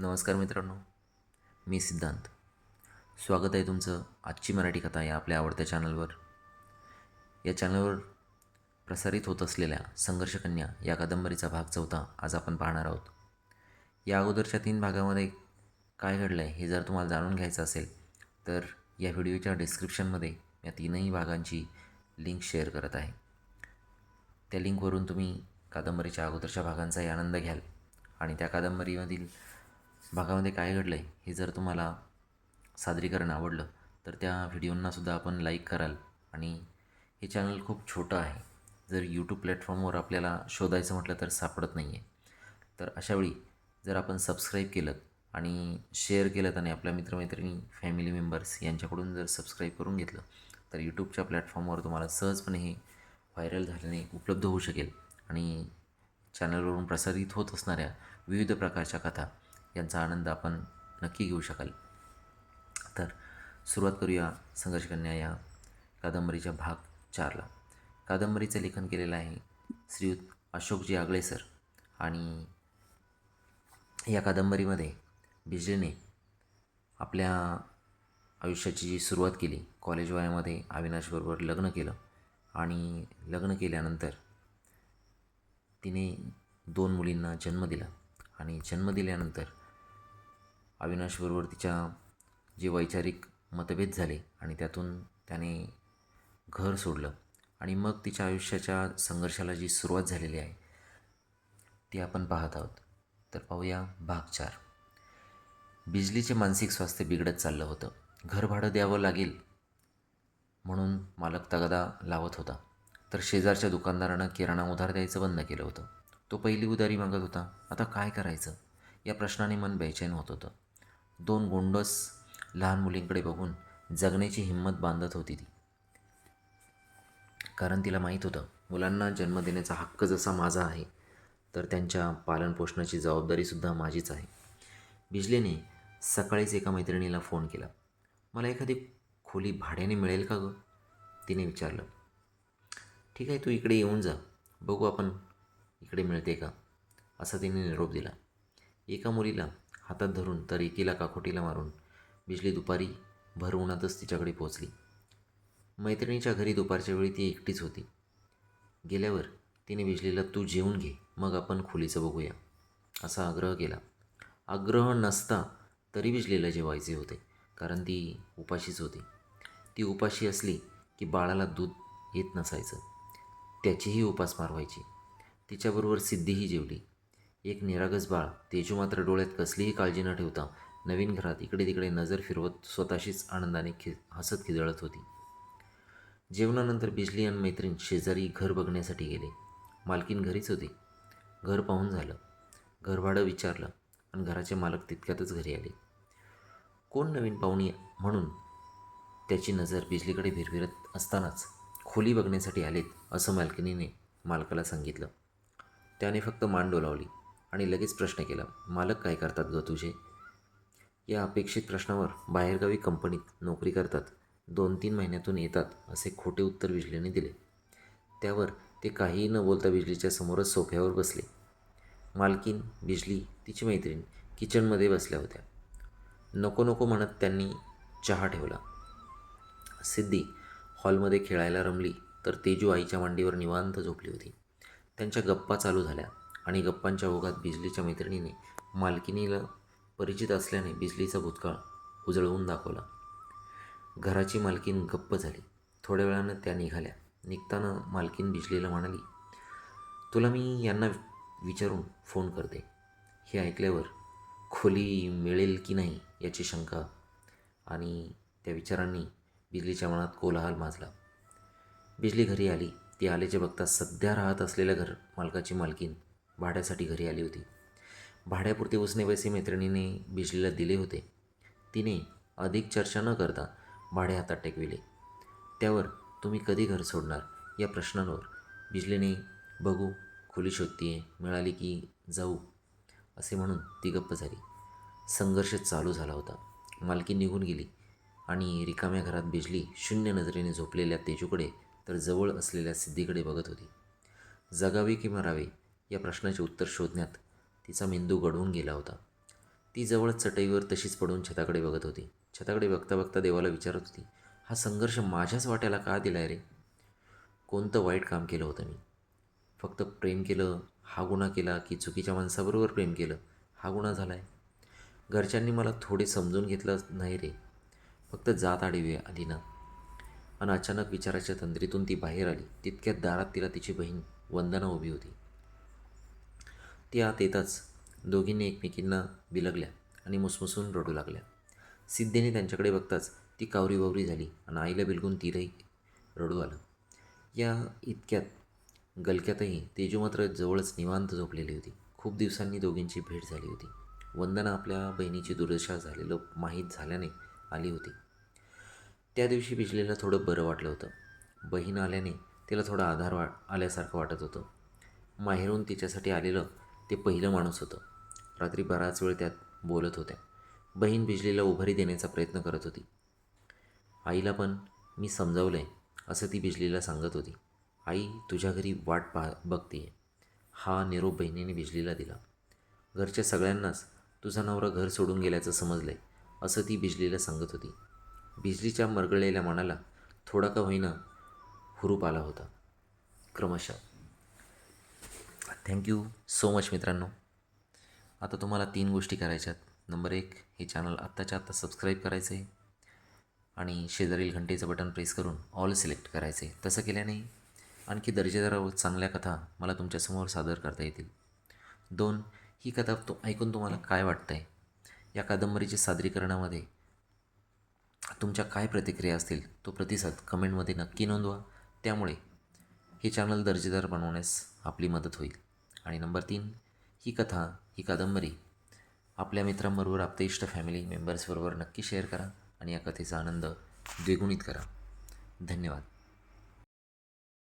नमस्कार मित्रांनो मी सिद्धांत. स्वागत आहे तुमचं आजची मराठी कथा या आपल्या आवडत्या चॅनलवर. या चॅनलवर प्रसारित होत असलेल्या संघर्षकन्या या कादंबरीचा भाग चौथा आज आपण पाहणार आहोत. या अगोदरच्या तीन भागामध्ये काय घडलं आहे हे जर तुम्हाला जाणून घ्यायचं असेल तर या व्हिडिओच्या डिस्क्रिप्शनमध्ये या तीनही भागांची लिंक शेअर करत आहे. त्या लिंकवरून तुम्ही कादंबरीच्या अगोदरच्या भागांचाही आनंद घ्याल आणि त्या कादंबरीमधील भागामध्ये काय घडलं आहे हे जर तुम्हाला सादरीकरण आवडलं तर त्या व्हिडिओंनासुद्धा आपण लाईक कराल. आणि हे चॅनल खूप छोटं आहे. जर यूट्यूब प्लॅटफॉर्मवर आपल्याला शोधायचं म्हटलं तर सापडत नाही आहे तर अशावेळी जर आपण सबस्क्राईब केलं आणि शेअर केलं आणि आपल्या मित्रमैत्रिणी फॅमिली मेंबर्स यांच्याकडून जर सबस्क्राईब करून घेतलं तर यूट्यूबच्या प्लॅटफॉर्मवर तुम्हाला सहजपणे हे व्हायरल झाल्याने उपलब्ध होऊ शकेल. आणि चॅनलवरून प्रसारित होत असणाऱ्या विविध प्रकारच्या कथा यांचा आनंद आपण नक्की घेऊ शकाल. तर सुरुवात करूया संघर्षकन्या या कादंबरीच्या भाग चारला. कादंबरीचं लेखन केलेलं आहे श्रीयुत अशोकजी आगळे सर आणि या कादंबरीमध्ये बिजलीने आपल्या आयुष्याची जी सुरुवात केली कॉलेज वयामध्ये अविनाशबरोबर लग्न केलं आणि लग्न केल्यानंतर तिने दोन मुलींना जन्म दिला आणि जन्म दिल्यानंतर अविनाशबरोबर तिच्या जे वैचारिक मतभेद झाले आणि त्यातून त्याने घर सोडलं आणि मग तिच्या आयुष्याच्या संघर्षाला जी सुरुवात झालेली आहे ती आपण पाहत आहोत. तर पाहूया भाग चार. बिजलीचे मानसिक स्वास्थ्य बिघडत चाललं होतं. घर भाडं द्यावं लागेल म्हणून मालक तगादा लावत होता. तर शेजारच्या दुकानदारानं किराणा उधार द्यायचं बंद केलं होतं. तो पहिली उधारी मागत होता. आता काय करायचं? या प्रश्नाने मन बेचैन होत होतं. दोन गोंडस लहान मुलींकडे बघून जगण्याची हिंमत बांधत होती ती. कारण तिला माहीत होतं मुलांना जन्म देण्याचा हक्क जसा माझा आहे तर त्यांच्या पालनपोषणाची जबाबदारीसुद्धा माझीच आहे. बिजलीने सकाळीच एका मैत्रिणीला फोन केला. मला एखादी खोली भाड्याने मिळेल का गं? तिने विचारलं. ठीक आहे तू इकडे येऊन जा. बघू आपण इकडे मिळते का? असा तिने निरोप दिला. एका मुलीला हातात धरून तर एकीला काकोटीला मारून बिजली दुपारी भर उन्हातच तिच्याकडे पोचली मैत्रिणीच्या घरी दुपारच्या वेळी ती एकटीच होती. गेल्यावर तिने बिजलीला तू जेवून घे मग आपण खोलीचं बघूया असा आग्रह केला. आग्रह नसता तरी बिजलीला जेवायचे होते कारण ती उपाशीच होती. ती उपाशी असली की बाळाला दूध येत नसायचं. त्याचीही उपास मारवायची. तिच्याबरोबर सिद्धीही जेवली. एक निरागस बाळ. तेजू मात्र डोळ्यात कसलीही काळजी न ठेवता नवीन घरात इकडे तिकडे नजर फिरवत स्वतःशीच आनंदाने खि हसत खिदळत होती. जेवणानंतर बिजली आणि मैत्रीण शेजारी घर बघण्यासाठी गेले. मालकीन घरीच होती. घर पाहून झालं. घरभाडं विचारलं आणि घराचे मालक तितक्यातच घरी आले. कोण नवीन पाहुणी म्हणून त्याची नजर बिजलीकडे भिरभिरत असतानाच खोली बघण्यासाठी आलेत असं मालकिनीने मालकाला सांगितलं. त्याने फक्त मान डोलावली. आणि लगेच प्रश्न केला मालक काय करतात ग तुझे? या अपेक्षित प्रश्नावर बाहेरगावी कंपनीत नोकरी करतात दोन तीन महिन्यातून येतात असे खोटे उत्तर बिजलीने दिले. त्यावर ते काहीही न बोलता बिजलीच्या समोरच सोफ्यावर बसले. मालकीन बिजली तिची मैत्रीण किचनमध्ये बसल्या होत्या. नको नको म्हणत त्यांनी चहा ठेवला. सिद्धी हॉलमध्ये खेळायला रमली तर तेजू आईच्या मांडीवर निवांत झोपली होती. त्यांच्या गप्पा चालू झाल्या. आणि गप्पांच्या ओघात बिजलीच्या मैत्रिणीने मालकिनीला परिचित असल्याने बिजलीचा भूतकाळ उजळवून दाखवला. घराची मालकीन गप्प झाली. थोड्या वेळानं त्या निघाल्या. निघताना मालकीन बिजलीला म्हणाली तुला मी यांना विचारून फोन करते. हे ऐकल्यावर खोली मिळेल की नाही याची शंका. आणि त्या विचारांनी बिजलीच्या मनात कोलाहल माजला. बिजली घरी आली. ती आल्याचे बघता सध्या राहत असलेल्या घर मालकाची मालकीन भाड्यासाठी घरी आली होती. भाड्यापुरते उसने पैसे मैत्रिणीने बिजलीला दिले होते. तिने अधिक चर्चा न करता भाडे हातात टेकविले. त्यावर तुम्ही कधी घर सोडणार? या प्रश्नांवर बिजलीने बघू खोली शोधतीये मिळाली की जाऊ असे म्हणून ती गप्प झाली. संघर्ष चालू झाला होता. मालकी निघून गेली आणि रिकाम्या घरात बिजली शून्य नजरेने झोपलेल्या तेजूकडे तर जवळ असलेल्या सिद्धीकडे बघत होती. जगावे की मरावे या प्रश्नाचे उत्तर शोधण्यात तिचा मेंदू गढवून गेला होता. ती जवळ चटईवर तशीच पडून छताकडे बघत होती. छताकडे बघता बघता देवाला विचारत होती हा संघर्ष माझ्याच वाट्याला का दिला रे? कोणतं वाईट काम केलं होतं मी? फक्त प्रेम केलं हा गुन्हा केला की चुकीच्या माणसाबरोबर प्रेम केलं हा गुन्हा झाला आहे घरच्यांनी मला थोडे समजून घेतलं नाही रे. फक्त जात आडवी आली ना. आणि अचानक विचाराच्या तंद्रीतून ती बाहेर आली. तितक्यात दारात तिला तिची बहीण वंदना उभी होती. ती आत येताच दोघींनी एकमेकींना बिलगल्या आणि मुसमुसून रडू लागल्या. सिद्धेने त्यांच्याकडे बघताच ती कावरी बावरी झाली आणि आईला बिलगून तिलाही रडू आलं. या इतक्यात गलक्यातही तेजू मात्र जवळच निवांत झोपलेली होती. खूप दिवसांनी दोघींची भेट झाली होती. वंदना आपल्या बहिणीची दुर्दशा झालेलं माहीत झाल्याने आली होती. त्या दिवशी बिजलीला थोडं बरं वाटलं होतं. बहीण आल्याने तिला थोडा आधार वा आल्यासारखं वाटत होतं. माहेरून तिच्यासाठी आलेलं ते पहिलं माणूस होतं. रात्री बराच वेळ त्यात बोलत होत्या. बहीण बिजलीला उभारी देण्याचा प्रयत्न करत होती. आईला पण मी समजावलं आहे असं ती बिजलीला सांगत होती. आई तुझ्या घरी वाट पाह बघते हा निरोप बहिणीने बिजलीला दिला. घरच्या सगळ्यांनाच तुझा नवरा घर सोडून गेल्याचं समजलं आहे असं ती बिजलीला सांगत होती. बिजलीच्या मरगळलेल्या मनाला थोडा का होईना हुरूप आला होता. क्रमशः थँक्यू सो मच मित्रांनो. आता तुम्हाला तीन गोष्टी करायच्या आहेत नंबर एक हे चॅनल आत्ताच्या आत्ता सबस्क्राईब करायचं आहे आणि शेजारील घंटेचं बटन प्रेस करून ऑल सिलेक्ट करायचं आहे तसं केल्याने आणखी दर्जेदार व चांगल्या कथा मला तुमच्यासमोर सादर करता येतील. दोन ही कथा तो ऐकून तुम्हाला काय वाटतं आहे या कादंबरीच्या सादरीकरणामध्ये तुमच्या काय प्रतिक्रिया असतील तो प्रतिसाद कमेंटमध्ये नक्की नोंदवा. त्यामुळे हे चॅनल दर्जेदार बनवण्यास आपली मदत होईल. आणि नंबर तीन ही कथा ही कादंबरी. आपल्या मित्रांबरोबर आप्तेष्ट फॅमिली मेंबर्सबरोबर नक्की शेअर करा आणि या कथेचा आनंद द्विगुणित करा. धन्यवाद.